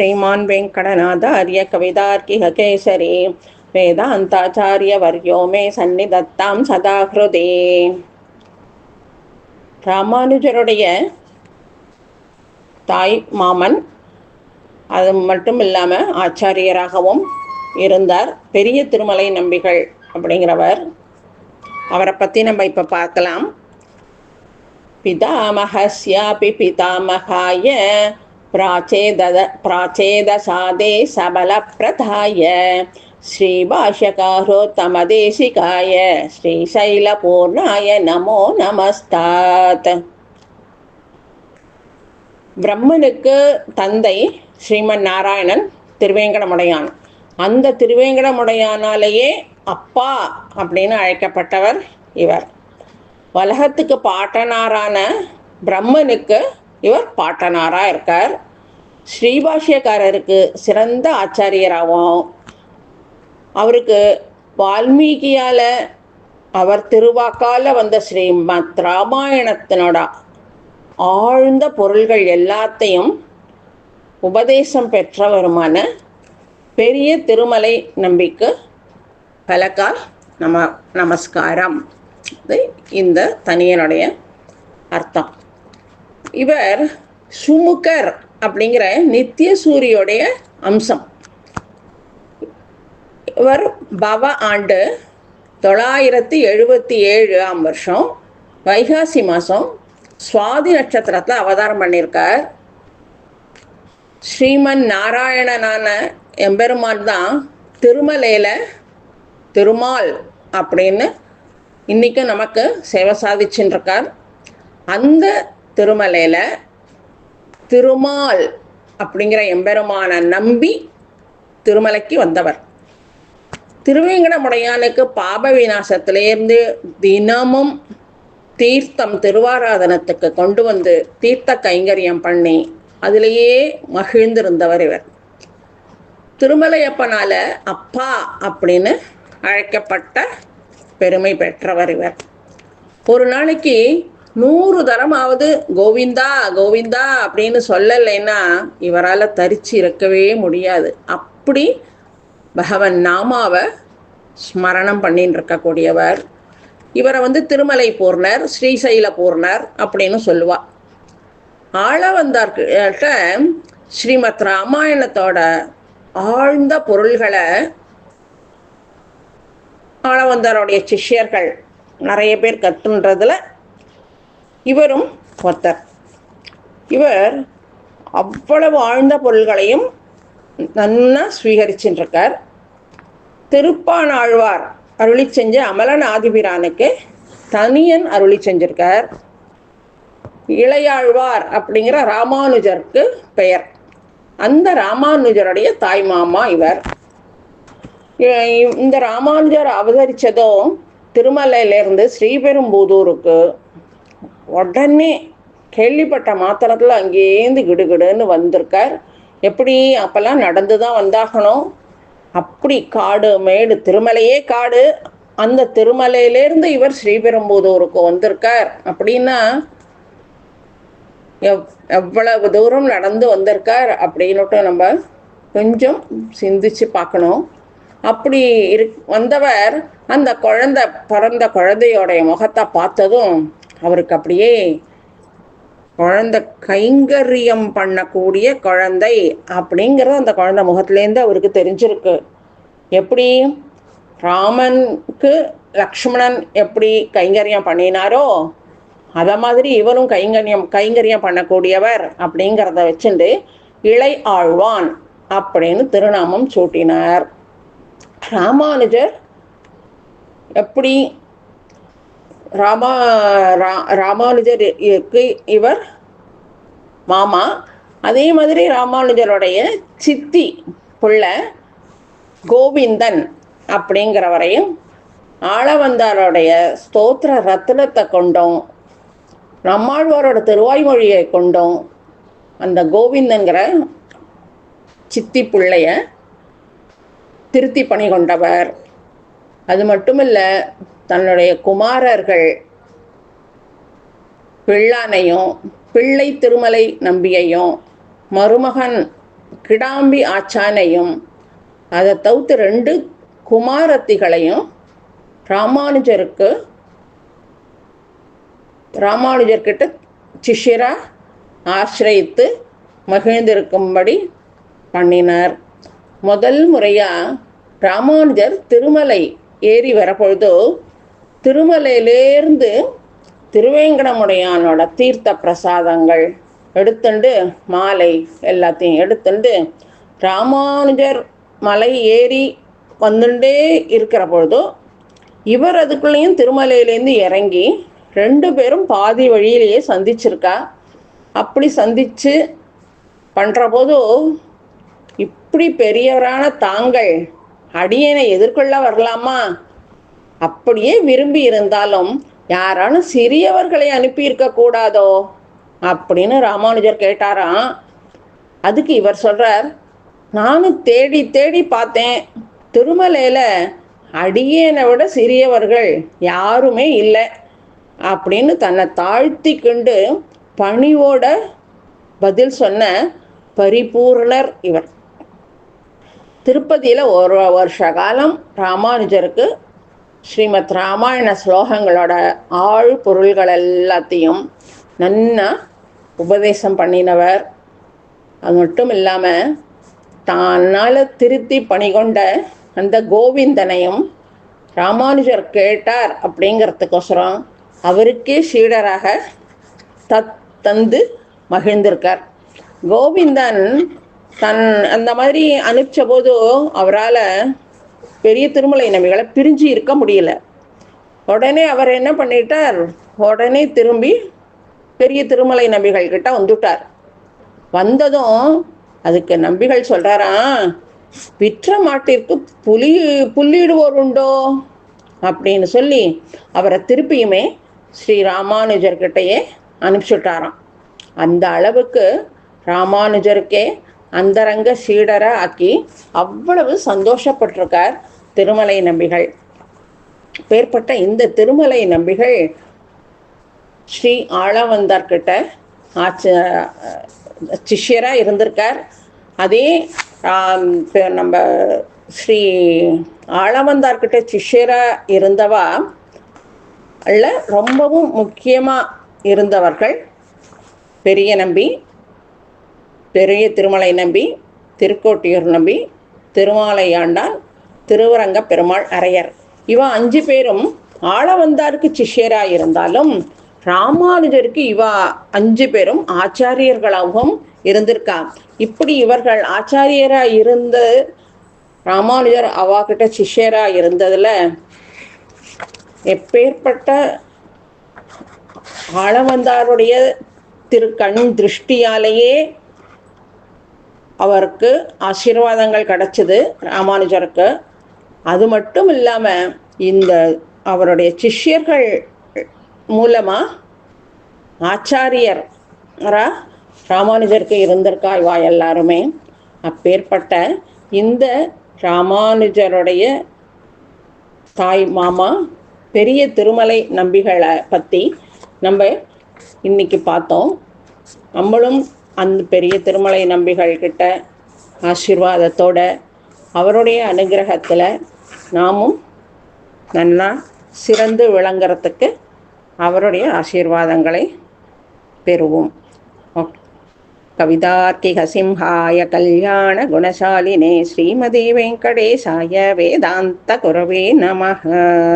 श्रीमान् वेङ्कटनाथार्य कवितार्किहकेसरी वेदान्ताचार्यवर्यो मे सन्निधत्तां सदा ஹிருதே ராமானுஜருடைய தாய் மாமன் அது மட்டும் இல்லாமல் ஆச்சாரியராகவும் இருந்தார் பெரிய திருமலை நம்பிகள் அப்படிங்கிறவர் அவரை பற்றி நம்ம இப்போ பார்க்கலாம் पितामहस्यापि पितामहाय प्राचेदद प्राचेदसादे सबलप्रधाय श्रीभाष्यकारोत्तमदेशिकाय श्रीशैलपूर्णाय नमो நமஸ்தாத் பிரம்மனுக்கு தந்தை ஸ்ரீமன் நாராயணன் திருவேங்கடமுடையான் அந்த திருவேங்கடமுடையானாலேயே அப்பா அப்படின்னு அழைக்கப்பட்டவர் இவர் உலகத்துக்கு பாட்டனாரான பிரம்மனுக்கு இவர் பாட்டனாராக இருக்கார். ஸ்ரீபாஷ்யக்காரருக்கு சிறந்த ஆச்சாரியராகவும் அவருக்கு வால்மீகியால் அவர் திருவாக்கால வந்த ஸ்ரீமத் ராமாயணத்தினோட ஆழ்ந்த பொருள்கள் எல்லாத்தையும் உபதேசம் பெற்றவருமான பெரிய திருமலை நம்பிக்கு பலக்கால் நம நமஸ்காரம். இது இந்த தனியனுடைய அர்த்தம். இவர் சுமுகர் அப்படிங்கிற நித்திய சூரியோடைய அம்சம். இவர் பவ ஆண்டு தொள்ளாயிரத்தி எழுபத்தி ஏழாம் வருஷம் வைகாசி மாதம் சுவாதி நட்சத்திரத்தில் அவதாரம் பண்ணியிருக்கார். ஸ்ரீமன் நாராயணனான எம்பெருமான் தான் திருமலையில் திருமால் அப்படின்னு இன்றைக்கும் நமக்கு சேவை சாதிச்சுருக்கார் அந்த திருமலையில் திருமால் அப்படிங்கிற எம்பெருமான நம்பி திருமலைக்கு வந்தவர். திருவேங்கடமுடையானுக்கு பாப விநாசத்திலேருந்து தினமும் தீர்த்தம் திருவாராதனத்துக்கு கொண்டு வந்து தீர்த்த கைங்கரியம் பண்ணி அதிலேயே மகிழ்ந்திருந்தவர் இவர். திருமலையப்பனால அப்பா அப்படின்னு அழைக்கப்பட்ட பெருமை பெற்றவர் இவர். ஒரு நாளைக்கு நூறு தரமாவது கோவிந்தா கோவிந்தா அப்படின்னு சொல்லலைன்னா இவரால் தரிச்சு இருக்கவே முடியாது. அப்படி பகவன் நாமாவை ஸ்மரணம் பண்ணின்னு இருக்கக்கூடியவர் இவரை வந்து திருமலை பூர்ணர் ஸ்ரீசைல பூர்ணர் அப்படின்னு சொல்லுவா. ஆளவந்தார்கிட்ட ஸ்ரீமத் ராமாயணத்தோட ஆழ்ந்த பொருள்களை ஆளவந்தாருடைய சிஷ்யர்கள் நிறைய பேர் கற்றுன்றதில் இவரும் ஒருத்தர் இவர் அவ்வளவு ஆழ்ந்த பொருள்களையும் நன்னா ஸ்வீகரிச்சுருக்கார் திருப்பானாழ்வார் அருளி செஞ்ச அமலன் ஆதிபிரானுக்கு தனியன் அருளி செஞ்சிருக்கார். இளையாழ்வார் அப்படிங்கிற ராமானுஜருக்கு பெயர். அந்த ராமானுஜருடைய தாய் மாமா இவர். இந்த ராமானுஜர் அவதரித்ததும் திருமலையிலேருந்து ஸ்ரீபெரும்புதூருக்கு உடனே கேள்விப்பட்ட மாத்திரத்தில் அங்கேருந்து கிடுகிடுன்னு வந்திருக்கார். எப்படி? அப்போல்லாம் நடந்து தான் வந்தாகணும். அப்படி காடு மேடு திருமலையே காடு. அந்த திருமலையிலேருந்து இவர் ஸ்ரீபெரும்புதூருக்கு வந்திருக்கார். அப்படின்னா எவ் எவ்வளவு தூரம் நடந்து வந்திருக்கார் அப்படின்னுட்டு நம்ம கொஞ்சம் சிந்திச்சு பார்க்கணும். அப்படி இரு வந்தவர் அந்த குழந்தை பிறந்த குழந்தையோடைய முகத்தை பார்த்ததும் அவருக்கு அப்படியே குழந்தை கைங்கரியம் பண்ணக்கூடிய குழந்தை அப்படிங்கிறது அந்த குழந்தை முகத்துலேருந்து அவருக்கு தெரிஞ்சிருக்கு. எப்படி? ராமனுக்கு லக்ஷ்மணன் எப்படி கைங்கரியம் பண்ணினாரோ அதை மாதிரி இவரும் கைங்கரியம் கைங்கரியம் பண்ணக்கூடியவர் அப்படிங்கிறத வச்சுட்டு இளை ஆழ்வான் அப்படின்னு திருநாமம் சூட்டினார். ராமானுஜர் எப்படி ராமா ரா ராமானுஜருக்கு இவர் மாமா. அதே மாதிரி ராமானுஜருடைய சித்தி புள்ள கோவிந்தன் அப்படிங்கிறவரையும் ஆளவந்தாருடைய ஸ்தோத்திர ரத்னத்தை கொண்டும். நம்மாழ்வாரோட திருவாய்மொழியை கொண்டும். அந்த கோவிந்தங்கிற சித்தி பிள்ளைய திருத்தி பணி கொண்டவர். அது மட்டும் இல்லை தன்னுடைய குமாரர்கள் பிள்ளானையும் பிள்ளை திருமலை நம்பியையும் மருமகன் கிடாம்பி ஆச்சானையும் அதை தவிர்த்து ரெண்டு குமாரத்திகளையும் ராமானுஜருக்கு ராமானுஜர்கிட்ட சிஷிரா ஆசிரயித்து மகிழ்ந்திருக்கும்படி பண்ணினார். முதல் முறையாக ராமானுஜர் திருமலை ஏறி வரப்பொழுது திருமலையிலேருந்து திருவேங்கடமுடையானோட தீர்த்த பிரசாதங்கள் எடுத்துண்டு மாலை எல்லாத்தையும் எடுத்துண்டு ராமானுஜர் மலை ஏறி வந்துட்டே இருக்கிற பொழுதும் இவர் அதுக்குள்ளேயும் திருமலையிலேருந்து இறங்கி ரெண்டு பேரும் பாதி வழியிலேயே சந்திச்சிருக்கா. அப்படி சந்தித்து பண்ணுற போது இப்படி பெரியவரான தாங்கள் அடியனை எதிர்கொள்ள வரலாமா? அப்படியே விரும்பி இருந்தாலும் யாராலும் சிறியவர்களை அனுப்பியிருக்க கூடாதோ? அப்படின்னு ராமானுஜர் கேட்டாராம். அதுக்கு இவர் சொல்கிறார் நானும் தேடி தேடி பார்த்தேன். திருமலையில் அடியேனை விட சிறியவர்கள் யாருமே இல்லை. அப்படின்னு தன்னை தாழ்த்தி கொண்டு பணிவோட பதில் சொன்ன பரிபூர்ணர் இவர். திருப்பதியில் ஒரு வருஷ காலம் ராமானுஜருக்கு ஸ்ரீமத் ராமாயண ஸ்லோகங்களோட ஆழ் பொருள்கள் எல்லாத்தையும் நன்னா உபதேசம் பண்ணினவர். அது மட்டும் இல்லாமல் தன்னால் திருத்தி பணிகொண்ட அந்த கோவிந்தனையும் ராமானுஜர் கேட்டார் அப்படிங்கிறதுக்கோசரம் அவருக்கே சீடராக தத் தந்து மகிழ்ந்திருக்கார். கோவிந்தன் தன் அந்த மாதிரி அனுப்பிச்ச போது அவரால் பெரிய திருமலை நம்பிகளை பிரிஞ்சு இருக்க முடியல. உடனே அவர் என்ன பண்ணிட்டார்? உடனே திரும்பி பெரிய திருமலை நம்பிகள் கிட்ட வந்துட்டார். வந்ததும் அதுக்கு நம்பிகள் சொல்கிறாராம் விற்ற மாட்டிற்கு புலி புள்ளிடுவோர் உண்டோ? அப்படின்னு சொல்லி அவரை திருப்பியுமே ஸ்ரீ ராமானுஜர்கிட்டயே அனுப்பிச்சுட்டாராம். அந்த அளவுக்கு ராமானுஜருக்கே அந்தரங்க சீடரை ஆக்கி அவ்வளவு சந்தோஷப்பட்டிருக்கார். திருமலை நம்பிகள். பேர்பட்ட இந்த திருமலை நம்பிகள் ஸ்ரீ ஆளவந்தார்கிட்ட ஆச்ச சிஷ்யராக இருந்திருக்கார். அதே நம்ம ஸ்ரீ ஆளவந்தார்கிட்ட சிஷ்யராக இருந்தவா அல்ல ரொம்பவும் முக்கியமாக இருந்தவர்கள். பெரிய நம்பி பெரிய திருமலை நம்பி திருக்கோட்டியூர் நம்பி திருமாலையாண்டால் திருவரங்க பெருமாள் அரையர் இவ அஞ்சு பேரும் ஆளவந்தாருக்கு சிஷ்யரா இருந்தாலும் ராமானுஜருக்கு இவ அஞ்சு பேரும் ஆச்சாரியர்களாகவும் இருந்திருக்கா. இப்படி இவர்கள் ஆச்சாரியரா இருந்து ராமானுஜர் அவாகிட்ட சிஷ்யரா இருந்ததுல எப்பேற்பட்ட ஆளவந்தாருடைய திருக்கண் திருஷ்டியாலேயே அவருக்கு ஆசீர்வாதங்கள் கிடைச்சது ராமானுஜருக்கு. அது மட்டும் இல்லாமல் இந்த அவருடைய சிஷ்யர்கள் மூலமாக ஆச்சாரியர் ராமானுஜருக்கு இருந்திருக்கா இவா எல்லாருமே. அப்பேற்பட்ட இந்த ராமானுஜருடைய தாய் மாமா பெரிய திருமலை நம்பிகளை பற்றி நம்ம இன்னைக்கு பார்த்தோம். நம்மளும் அந்த பெரிய திருமலை நம்பிகள் கிட்ட ஆசீர்வாதத்தோட அவருடைய அனுகிரகத்தில் நாமும் நல்லா சிறந்து விளங்குறதுக்கு அவருடைய ஆசீர்வாதங்களை பெறுவோம். கவிதார்த்திக சிம்ஹாய கல்யாண குணசாலினே ஸ்ரீமதி வெங்கடேசாய வேதாந்த குரவே நம